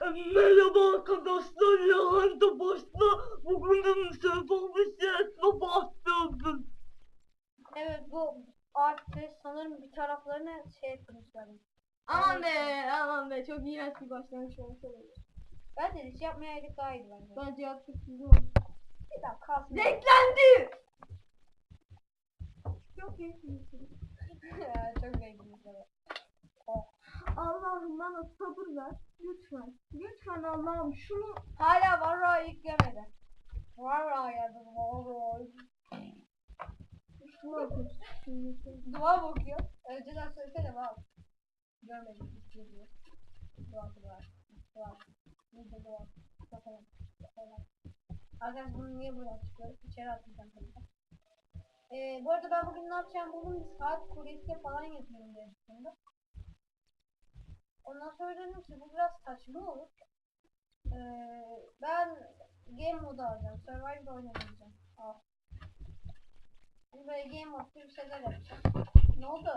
Merhaba arkadaşlar, Levent başta bugünün servisiyetine başlıyoruz. Evet bu arttı sanırım bir taraflarını şey etmişler. Aman be aman be çok iğrenç bir başlangıç olmuş olabilir. Ben de hiç yapmayaydık daha iyiydi bence. Bence yaptık oldu. Bir dakika kalsın. Renklendi! Çok iyi. Çok zevkliydi. Oh. Allah'ım bana sabır ver. Lütfen. Lütfen Allah'ım şunu Hala Varroa yüklemedi. Varroa yazdım. Varroa. şunu yapayım. Şunu yapayım. Dua bakıyor. Önceden söylesene bak. Görmedim. Görüyor. Dua dua. Dua. Burada dua. Bakalım. Bakalım. Arkadaş bunu niye buradan çıkıyor? İçeri atacağım tabii. Ee, bu arada ben bugün ne yapacağım. Bir saat kuryesi falan yapıyorum diye düşündüm. Ondan sonra dedim ki bu biraz saçma olur. Ee, ben game modu alacağım. Survival oynamayacağım. Al. Şimdi böyle game mod gibi şeyler yapacağım. Ne oldu?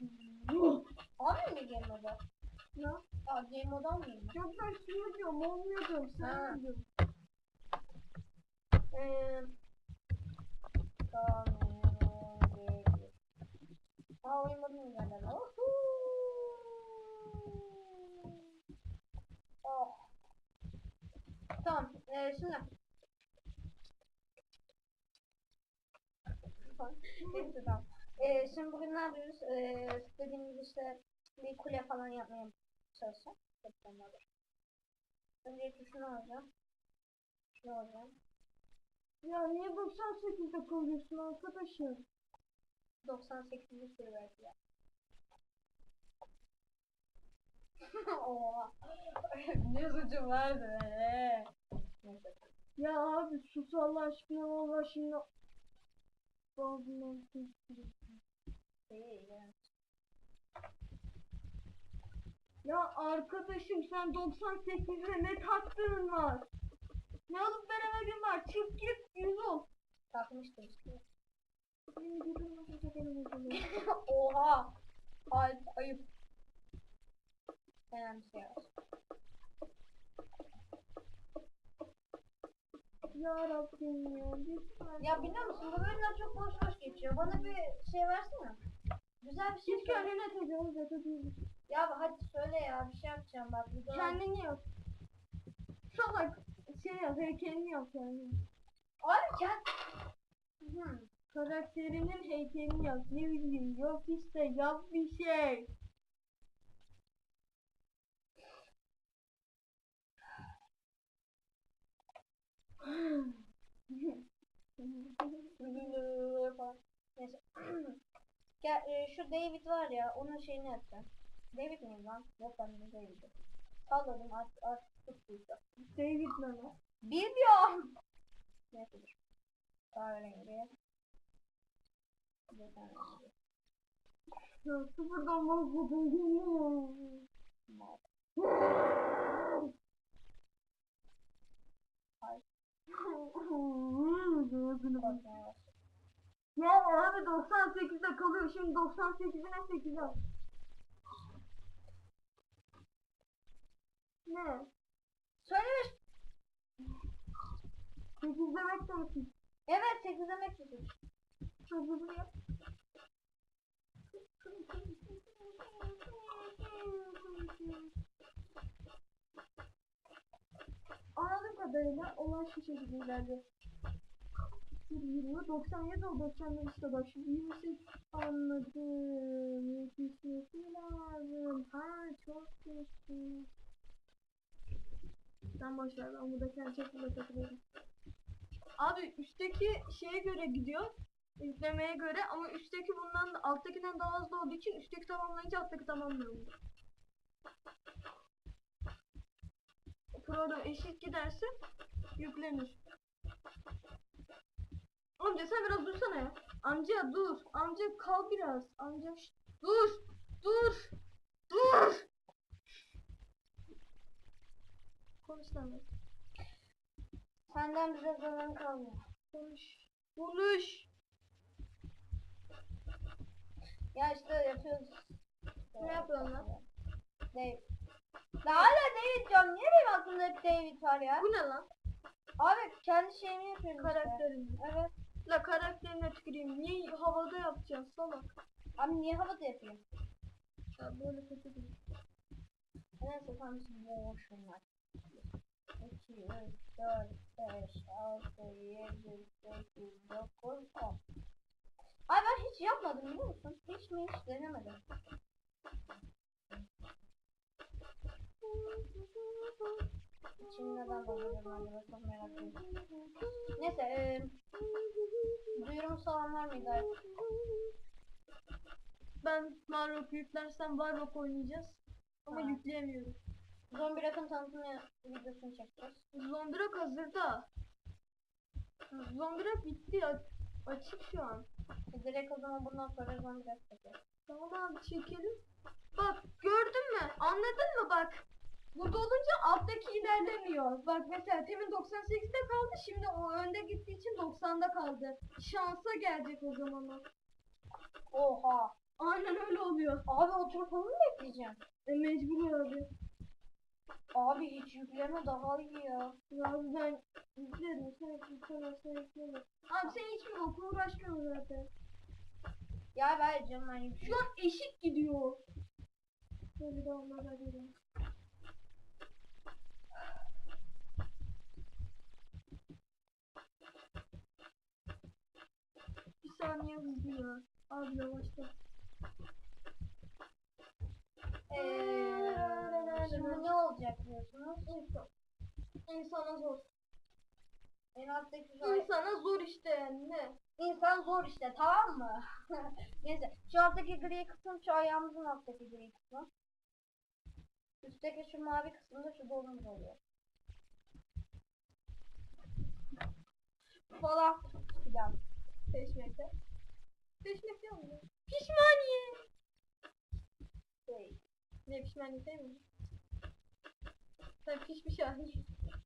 Almayayım mı game modu? Ne? Aa game modu almayayım mı? Yok ben şunu diyorum olmuyor diyorum. Sen ne diyorsun? Eee... Tamam. Aa oyun modunu güzeller. Oh. Tamam. Ee, şimdi. Neyse tamam. Ee, şimdi bugün ne yapıyoruz? Ee, dediğim gibi işte bir kule falan yapmaya çalışacağım. Önce şunu alacağım. Şunu alacağım. Ya niye 98'de kalıyorsun arkadaşım? 98. sürü belki ya. Oha. ne suçum vardı be. Ya abi sus Allah aşkına valla şimdi Boğazımdan. Ya arkadaşım sen 98'e ne taktığın var? Ne alıp veremediğin var? Çift git yüz ol. Takmıştım? Oha. Ay, ayıp. Bir şey. Ya Rabbim ya lütfen. Ya biliyor musun bu bölümler çok boş boş geçiyor. Bana bir şey versene. Güzel bir şey Hiç söyle. kendine tecavüz edemeyim. Ya hadi söyle ya bir şey yapacağım bak. Bir daha- Kendini yap. Salak şey yap heykelini yap yani. Abi kend... Hmm. Karakterinin heykelini yap. Ne bileyim yok işte yap bir şey. Falan. Neyse. Gel, e, şu David var ya onun şeyini yapacağım. David miyim lan? Yok ben de David'im. Salladım artık artık tuttuysa. David ne lan? Bilmiyorum. Neyse. Kahverengi. Bir tane sıfırdan başladım. Mavi. Ya abi 98'de kalıyor. Şimdi 98'ine 8 al. Ne? Söylemiş. 8 demek de misin? Evet 8 demek dedim. Çocuğunu yap. Anladığım kadarıyla olay şu şekilde ilerliyor. 20, 97 o 95 işte bak şimdi 28 anladım. Yetişmesi lazım. Ha çok kötü. Sen boş ver ben burada kendi çekimde takılıyorum. Abi üstteki şeye göre gidiyor. Yüklemeye göre ama üstteki bundan da alttakinden daha hızlı olduğu için üstteki tamamlayınca alttaki tamamlıyor. Program eşit giderse yüklenir. Amca sen biraz dursana ya. Amca dur. Amca kal biraz. Amca dur. Dur. Dur. Konuş. Senden bize zarar kalmıyor. Konuş. Konuş. Ya işte yapıyoruz. Ne yapıyorsun lan? Ne? Ya hala David diyorum. Niye benim aklımda hep David var ya? Bu ne lan? Abi kendi şeyimi yapıyorum işte. Karakterin. Evet. La karakterine tüküreyim. Niye havada yapacağız salak? Abi niye havada yapayım? Ya böyle kötü değil. Neyse tamam şimdi boşum var. 2, 3, 4, 5, 6, 7, 8, 9, 10. Ay ben hiç yapmadım biliyor musun? Hiç mi hiç denemedim. İçini neden dolduruyorum acaba çok merak ediyorum. Neyse eee duyurumuz falan var mıydı? Ben Marok yüklersem Warlock oynayacağız. Ama Ha. yükleyemiyorum. Zombi rakım tanıtımı videosunu çekeceğiz. Zombirak hazırda. Zombirak bitti. a- Açık şu an. E, Direkt o zaman bundan sonra zombi rakım çekeceğiz. Tamam abi çekelim. Bak gördün mü? Anladın mı bak? Burada olunca alttaki ilerlemiyor. Bak mesela temin 98'de kaldı. Şimdi o önde gittiği için 90'da kaldı. Şansa gelecek o zaman o. Oha. Aynen öyle oluyor. Abi oturup onu mu bekleyeceğim? E, mecbur abi. Abi hiç yükleme daha iyi ya. Abi ben izlerim. Sen yüklemezsen yükleme. Abi sen hiçbir okul uğraşmıyorsun zaten. Ya ben canım ben Şu an eşit gidiyor. Şöyle de onlara verelim. Bir saniye hızlı ya. Abi yavaşla. Eee, şimdi ne olacak diyorsunuz? İnsan. İnsana zor. En alttaki şu İnsana zor işte ne? İnsan zor işte tamam mı? Neyse şu alttaki gri kısım şu ayağımızın alttaki gri kısmı. Üstteki şu mavi kısımda şu dolumuz oluyor. Falan filan. Peşmekte. Peşmekte oluyor. Pişmaniye. Şey. Ne pişmaniye değil mi? Sen pişmiş hali.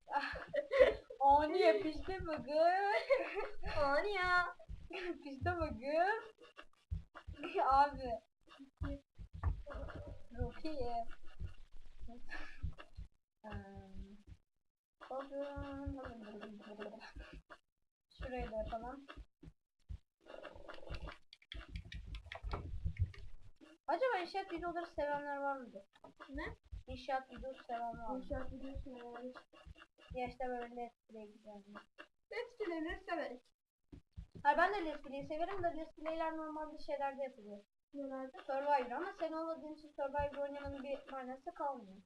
Ani pişti mi kız? Ani ya. pişti mi kız? Abi. Rukiye. Eee, Şurayı da yapalım. Acaba inşaat videoları sevenler var mıdır? Ne? İnşaat videosu seven var? İnşaat biliyorsun yani. Ya işte böyle let's play güzel. Let's play'leri severiz. Hayır ben de let's play'i severim de let's play'ler normalde şeylerde yapılıyor. Nelerde? Survivor ama sen olmadığın için Survivor oynamanın bir manası kalmıyor.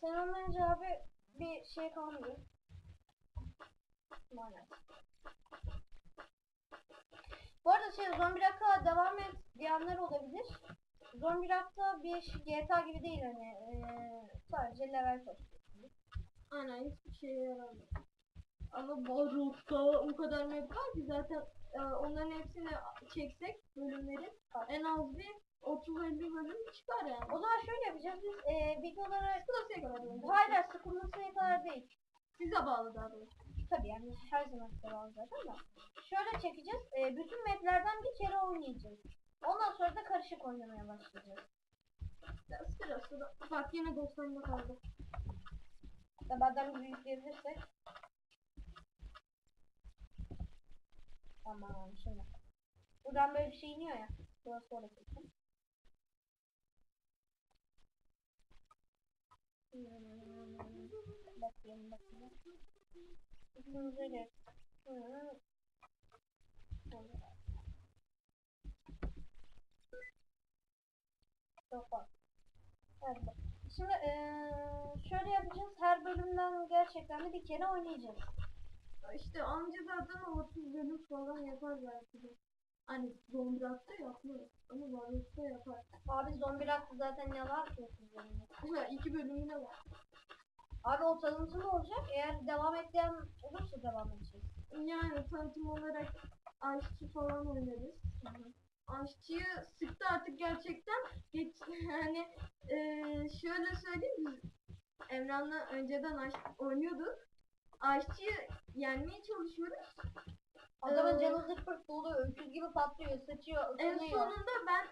Sen olmayınca abi bir şey kalmıyor. Manası. Bu arada şey Zombi Rock'a devam et diyenler olabilir. Zombi Rock'ta bir GTA gibi değil hani eee, sadece level topluyorsun. Aynen hiçbir şeye yaramıyor. Ama Barok'ta o kadar map var ki zaten e, onların hepsini çeksek bölümleri en az bir 30-50 bölüm çıkar yani. O zaman şöyle yapacağız biz eee videoları Sıkılsıya kadar oynayacağız. Hayır sıkılmasına kadar değil. Size bağlı daha doğrusu. Tabii yani her zaman devam zaten da. Şöyle çekeceğiz. eee, bütün maplerden bir kere oynayacağız. Ondan sonra da karışık oynamaya başlayacağız. Ya Sıra sıra. Bak yine 90'da kaldı. Da bazen bir yükleyebilirsek. Tamam şimdi. Buradan böyle bir şey iniyor ya. Burası sonra kesin. Bakayım bakayım. Bak. Şimdi eee, şöyle yapacağız. Her bölümden gerçekten bir kere oynayacağız. İşte amca zaten o 30 bölüm falan yapar belki de. Hani Zondra'da yapmıyor. Ama Barok'ta yapar. Abi zombi raktı zaten var ki? Ha, iki bölümü de var. Abi o tanıtım olacak? Eğer devam ettiğim olursa devam edeceğiz. Yani tanıtım olarak aşçı falan oynarız. Aşçıyı sıktı artık gerçekten. Geç, yani eee, şöyle söyleyeyim biz Emran'la önceden aşk oynuyorduk. Aşçıyı yenmeye çalışıyoruz. Adamın Ee, canı zırt pırt doluyor. Öküz gibi patlıyor. Saçıyor. En ısınıyor. sonunda ben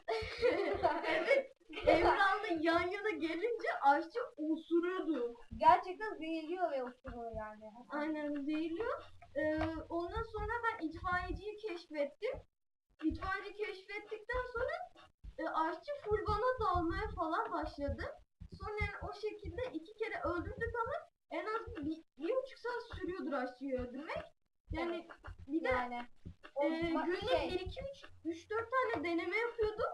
evet Emrah'la yan yana gelince aşçı osuruyordu. Gerçekten zehirliyor ve uçuruyor yani. Aynen zehirliyor. Ee, ondan sonra ben itfaiyeciyi keşfettim. İtfaiyeci keşfettikten sonra e, aşçı full bana dalmaya falan başladı. Sonra yani o şekilde iki kere öldürdük ama en az bir, bir buçuk saat sürüyordur aşçıyı öldürmek. Yani bir de yani. E, günlük şey, 1 2 3 3 4 tane deneme yapıyordum.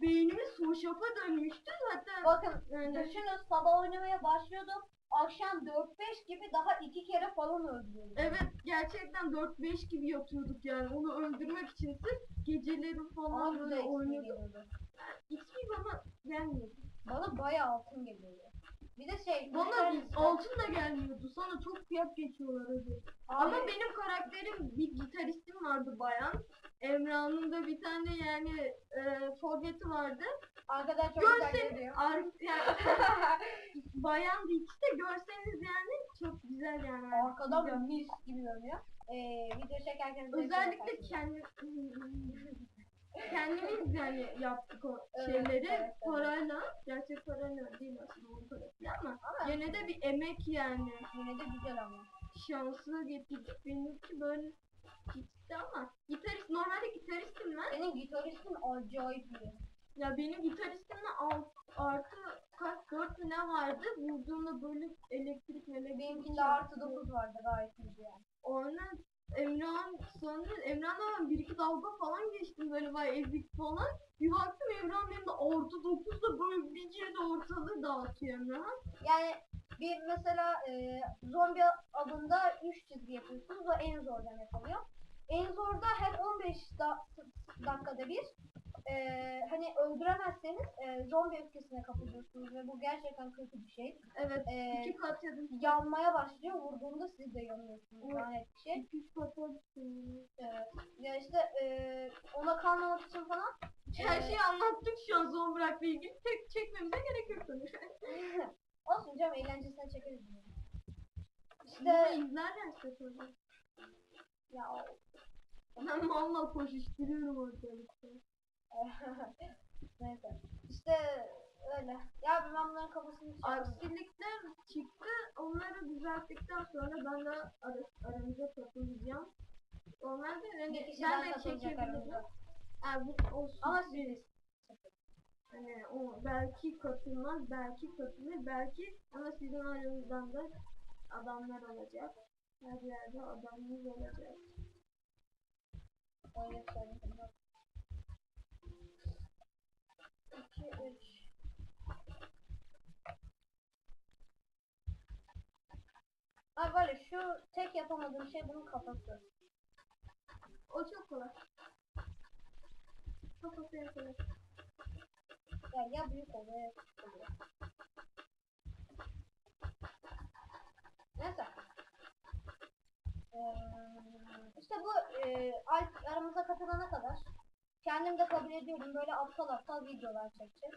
Beynimiz hoşafa dönmüştü. Hatta bakın yani, düşünün sabah oynamaya başlıyordum. Akşam 4-5 gibi daha iki kere falan öldürüyordum. Evet gerçekten 4-5 gibi yatıyorduk yani onu öldürmek için sırf geceleri falan Ama böyle oynuyorduk. Hiçbir bana gelmiyordu. Bana bayağı altın geliyordu. Bir de şey Bana müşterisi- altın da gelmiyordu. Sana çok fiyat geçiyorlar öyle. Ama benim karakterim bir gitaristim vardı bayan. Emrah'ın da bir tane yani e, forveti vardı. arkadan çok güzel Görseniz geliyor. ar- yani, bayandı ikisi de görseniz yani çok güzel yani. Arkadan mis gibi görünüyor. Ee, video çekerken Özellikle kendi kendimiz yani yaptık o Evet, şeyleri evet, evet. parayla. Gerçek parayla değil aslında onun parasıyla ama Ama gene de bir emek yani. yine de güzel ama. Şansı getirdik. Benimki böyle gitti ama gitarist normalde gitaristim ben. Senin gitaristin acayip iyi. Ya benim gitaristimde alt, artı kaç dört mü ne vardı? Vurduğumda böyle elektrik melek. Benimkinde artı 9 vardı gayet iyi yani. Ondan Emrah'ın sonra Emrah'la ben bir iki dalga falan geçtim böyle vay ezik falan. Bir baktım Emrah'ın benim de artı dokuzda böyle bir cirde ortalığı dağıtıyor Emrah. Yani bir mesela e, zombi avında 3 çizgi yapıyorsunuz. O en zordan yapılıyor. En zorda her 15 da- dakikada bir e, hani öldüremezseniz e, zombi öfkesine kapılıyorsunuz ve bu gerçekten kötü bir şey. Evet E, iki kat yedim. yanmaya başlıyor. Vurduğunda siz de yanıyorsunuz. Evet. Lanet bir şey. İki üç kat yedim. Evet. Ya işte e, ona kalmamak için falan Her şeyi anlattık şu an zor bırakla ilgili. Tek çekmemize gerek yok sonuçta. Olsun canım eğlencesine çekeriz bunu. Bunu İşte izlerlerse tabii. ya Ben valla koşuşturuyorum ortalıkta. Neyse. İşte öyle. Ya ben bunların kafasını. Aksilikler çıktı. Onları düzelttikten sonra ben de ara, aramıza katılacağım. Onlar da Bir yani kişi ben de çekebilirim. Yani bu o Ama sürpriz. Hani o belki katılmaz, belki katılır, belki ama sizin aranızdan da adamlar olacak. Her yerde adamınız olacak. Söyleyeyim. 2, 3. Ay var ya şu tek yapamadığım şey bunun kafası. O çok kolay. Kafası kolay. Ya ya büyük oluyor ya küçük oluyor. Neyse. Ee, işte bu e, aramıza katılana kadar kendim de kabul ediyorum böyle aptal aptal videolar çekeceğiz.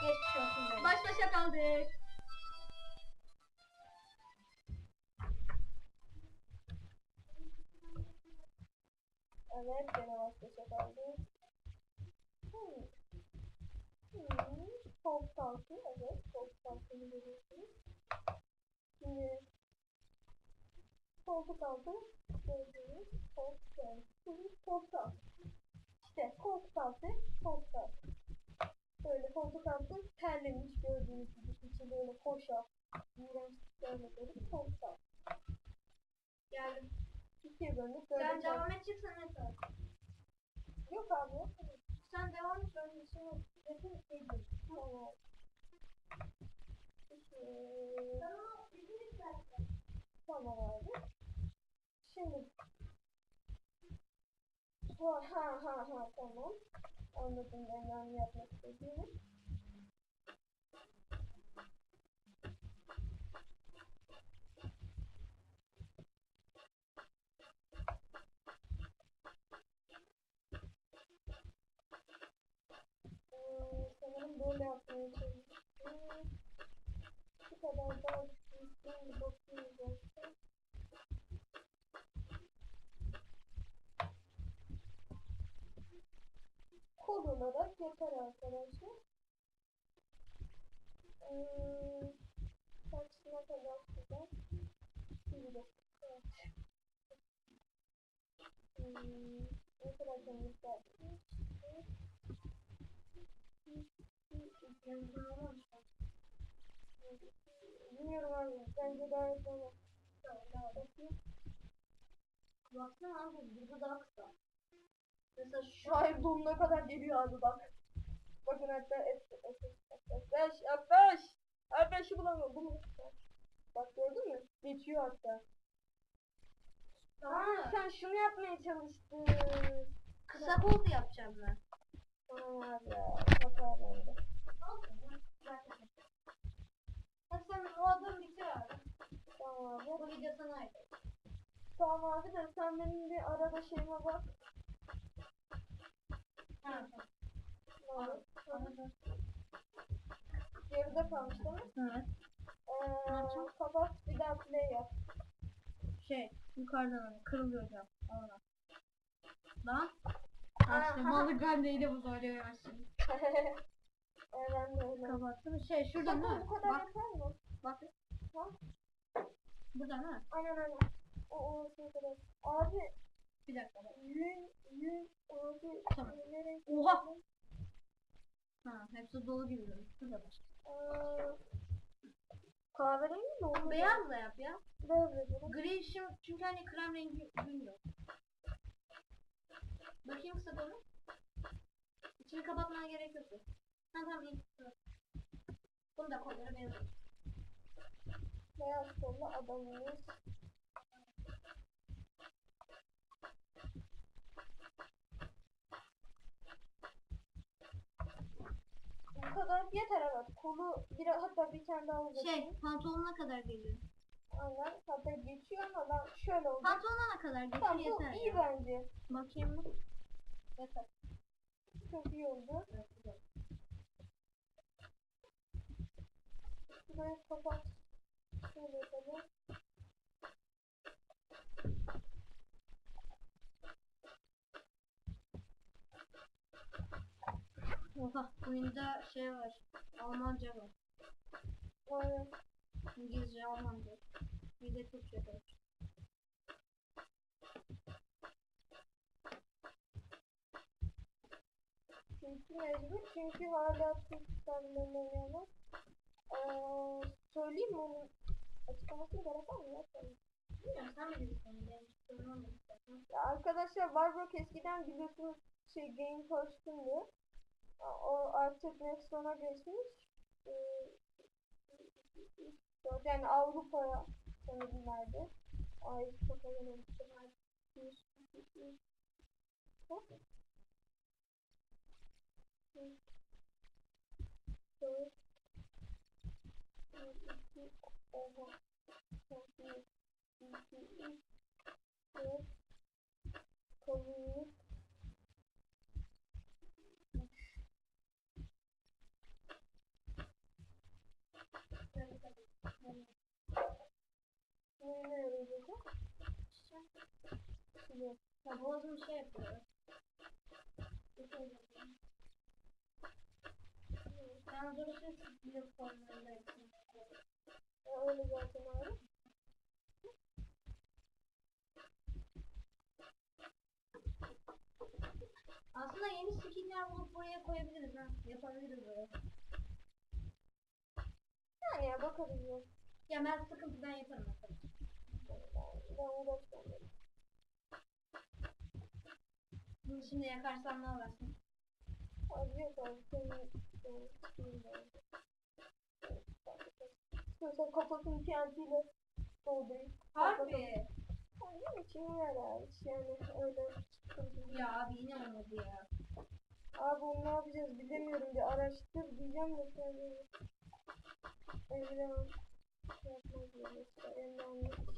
Geçmiş olsun benim. Baş başa kaldık. Evet, gene baş başa kaldık. Hmm. Hmm. Evet. Koltuk altını görüyorsunuz. Şimdi koltuk altı gördüğünüz. Şimdi koltuk altı. İşte koltuk altı. Böyle altı terlemiş gördüğünüz gibi. İçi böyle koşa, iğrenç görmekleri koltuk altı. Geldim. İkiye bölünüp böyle Sen devam edeceksen yeter. Yok abi yok. Sen devam et. Ben şimdi resim edeyim. Tamam. Tamam abi. Şimdi ha ha ha ha tamam. Anladım ben ne yapmak istediğimi. Böyle yapmaya çalışıyorum. Bu kadar daha olarak yeter arkadaşlar. Ee, kaçına kadar. Bir de. Evet. Hmm, ne kadar temizler? Bilmiyorum abi. Bence gayet normal. Baksana abi burada daha kısa. Mesela şu donuna kadar geliyor abi bak. Bakın hatta et et et et beş et beş. Ay beşi bulamıyorum. Bunu Bak gördün mü? Geçiyor hatta. Aa, sen şunu yapmaya çalıştın. kısa koldu yapacağım ben. Tamam abi ya. Hata. Hadi sen o adım bitir abi. Tamam abi. Bu video sana ait. Tamam abi de sen benim bir arada şeyime bak. Ha. Geride kalmış değil mi? Evet. Ee, kapat bir daha play yap. Şey yukarıdan hani kırılıyor hocam. Oradan. Lan. Aa, İşte ha. balık anneyle bu söylüyor şimdi. ee, ben de öyle. Kapattım. Şey şuradan Sakın değil bu kadar Bak yeter mi? bak. Ha? Buradan ha. Aynen aynen. O o şey kadar. Abi Bir dakika. bak. yün yün Tamam. Oha! Ha hepsi dolu gibi. Şurada bak. Aa, kahverengi mi oldu? Beyaz da yap ya. Beyaz yapalım. Gri şimdi çünkü hani krem rengi bilmiyor. Bakayım kısa kolu. İçini kapatmana gerek yok. Ha tamam iyi. Bunu da kolları beyaz. Beyaz kollu adamımız. Bu kadar yeter evet. Kolu bir hatta bir tane daha uzatayım. Şey pantolonuna kadar geliyor. Aynen. Hatta geçiyor ama ben şöyle oldu. Pantolonuna kadar geçiyor Tamam bu yeter. iyi ya. bence. Bakayım mı? Yeter. Çok iyi oldu. Burayı kapat. Şöyle yapalım. Oha oyunda şey var. Almanca var. İngilizce, Almanca. Bir de Türkçe var. Çünkü mecbur. Çünkü hala Türk sistemlerine uyanlar. Ee, söyleyeyim mi onun açıklamasını gerek var mı? Tabii. Bilmiyorum sen bilirsin. Sormadım. Ya arkadaşlar Warrock eskiden biliyorsunuz şey Game First'ündü. O artık Nexon'a geçmiş. Ee, yani Avrupa'ya sanırım verdi. Ay çok önemli. Oha. Çok iyi. İki, üç, dört. Kavunu. Ne ne yarayacak? Ya boğazım şey yapıyor. Ben doğrusu bir formlarında. E, öyle zaten abi. Aslında yeni skinler bulup buraya koyabiliriz ha. Yapabiliriz böyle. Yani ya bakarız ya. Ya ben sıkıntıdan yaparım. Bunu şimdi yakarsam ne olarsın? Abi yok abi. Senin senin bilmiyorum. İstiyorsan kafasını TNT'yle doldurayım. Harbi. Yani için yarar. Yani öyle. Ya abi yine olmadı ya. Abi onu ne yapacağız bilemiyorum. Bir araştır diyeceğim de söyleyeyim. Emre şey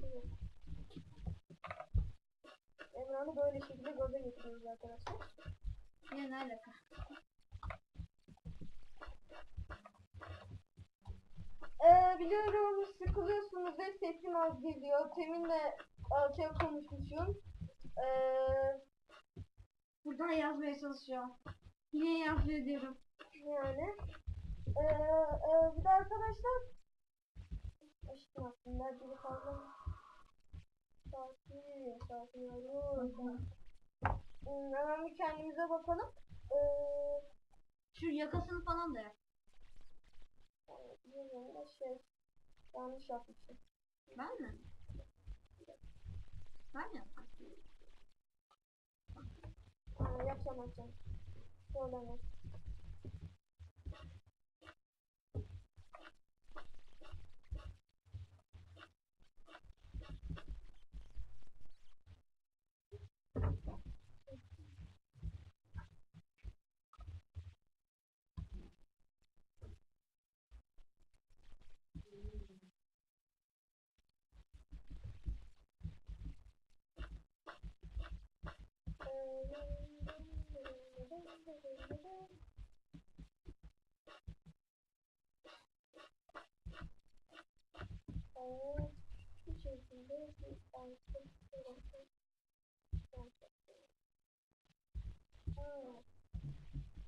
şey. Emre'ni böyle şekilde gaza getiriyoruz arkadaşlar. Yine ne alaka? Ee, biliyorum sıkılıyorsunuz ve sesim az geliyor. Teminle alçak konuşmuşum. Ee, Buradan yazmaya çalışıyorum. Yine yapıyor diyorum. Yani. Ee, e, bir de arkadaşlar Aslında biri fazla Sakin, sakin olun. Hemen bir kendimize bakalım. Ee, Şu yakasını falan da yap. Bilmiyorum şey yanlış yapmışım. Ben mi? Ben mi yaptım? Aa, yapsam yapsam. Söyleme.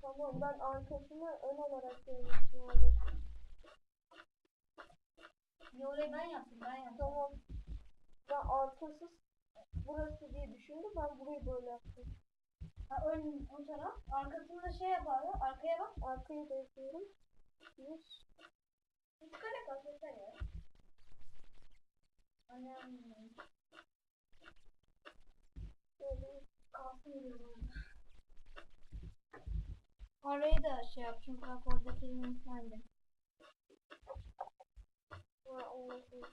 Tamam ben arkasını ön olarak görmüştüm abi. Ben yaptım ben yaptım. Tamam. Ben arkasız burası diye düşündüm ben burayı böyle yaptım. Ha, ön, ön taraf. Arkasında şey yap abi. Arkaya bak. Arkayı da yapıyorum. Bir. Üç kare kalk yeter ya. Annem. Böyle Kalsın diyorum. Orayı da şey yap çünkü bak oradaki olmasın.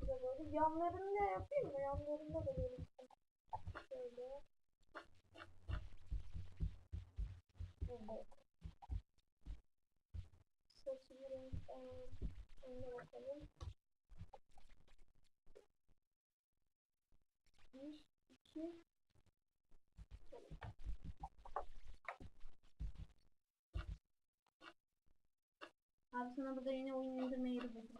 Evet, yanlarını da yapayım mı? Yanlarında da böyle şöyle. Evet. Saçı bir renk, aa, önüne bakalım. Bir, Abi sana burada yine oyun indirme yeri buldum.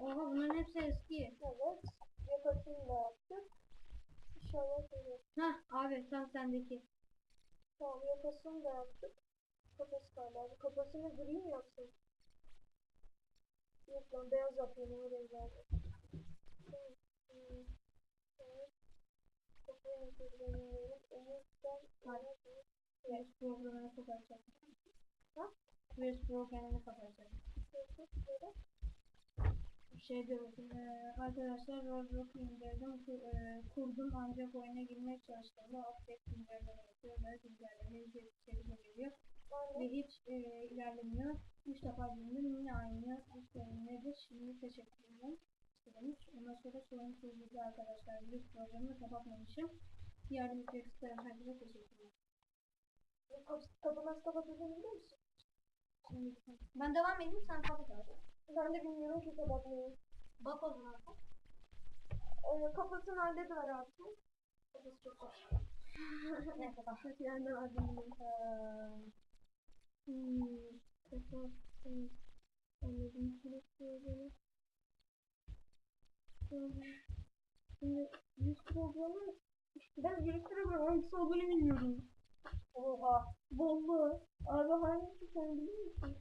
Oha bunların hepsi eski. evet. Yakasını da yaptık. İnşallah böyle. Hah abi tam sendeki. Tamam yakasını da yaptık. Kafası kaldı abi. Kafasını gri mi yapsam? Yok lan beyaz benzer. Tamam. Hmm. Evet. Kafayı. Omuzdan Hadi. Virüs programını kapatacak. Ha? Virüs programını kapatacak. Şey diyorum, eee, arkadaşlar Roblox'u indirdim, ku- eee, kurdum ancak oyuna girmeye çalıştığımda update güncelleme yapıyor ve güncelleme ücret içeriğine geliyor ve hiç eee, ilerlemiyor. Üç defa girdim yine aynı işlerim nedir şimdi teşekkür ederim. istemiş. Ondan sonra sorun çözüldü arkadaşlar. Virüs programını kapatmamışım. Etmek isterim. Herkese teşekkür ederim. kapı nasıl musun? Şimdi ben devam edeyim sen kapat abi. Ben de bilmiyorum ki kapatmayı. Bak o zaman. Ee, kafasını hallediver artık. Kafası çok. Neyse tamam. Kötü yerden aldım. Hmm, kafa, hmm, anladım. Böyle. Hmm, Şimdi yüz programı, ben yüz programı hangisi olduğunu bilmiyorum. Oha. Vallahi. Abi hangisi sen biliyor musun?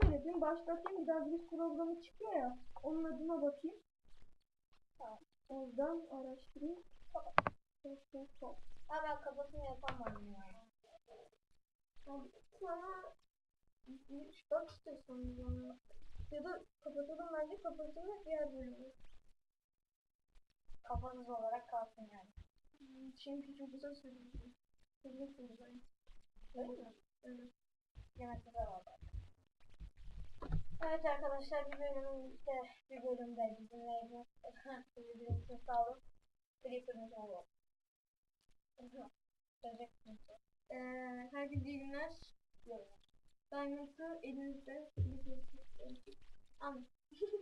Şöyle bir başlatayım bir daha bir programı çıkıyor ya. Onun adına bakayım. Tamam. Oradan araştırayım. Çok. Ha ben kafasını yapamadım ya. Abi sana üç dört istiyorsan bana. Ya da kapatalım bence kapatılır diğer bölümü. Kafasız olarak kalsın yani. Çünkü çok güzel söylüyorsun. Çok güzel söylüyorsun. Öyle mi? Evet. Yemekte var. Evet arkadaşlar bir bölümün işte bir bölümde bizimle bir için sağ olun. Creeper'ın oldu. Ee, herkese iyi günler. Diamond'ı elinizde Ama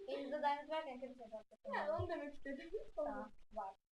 elinizde diamond varken kötü şey yapacak. Yani onu demek istedim. Tamam var.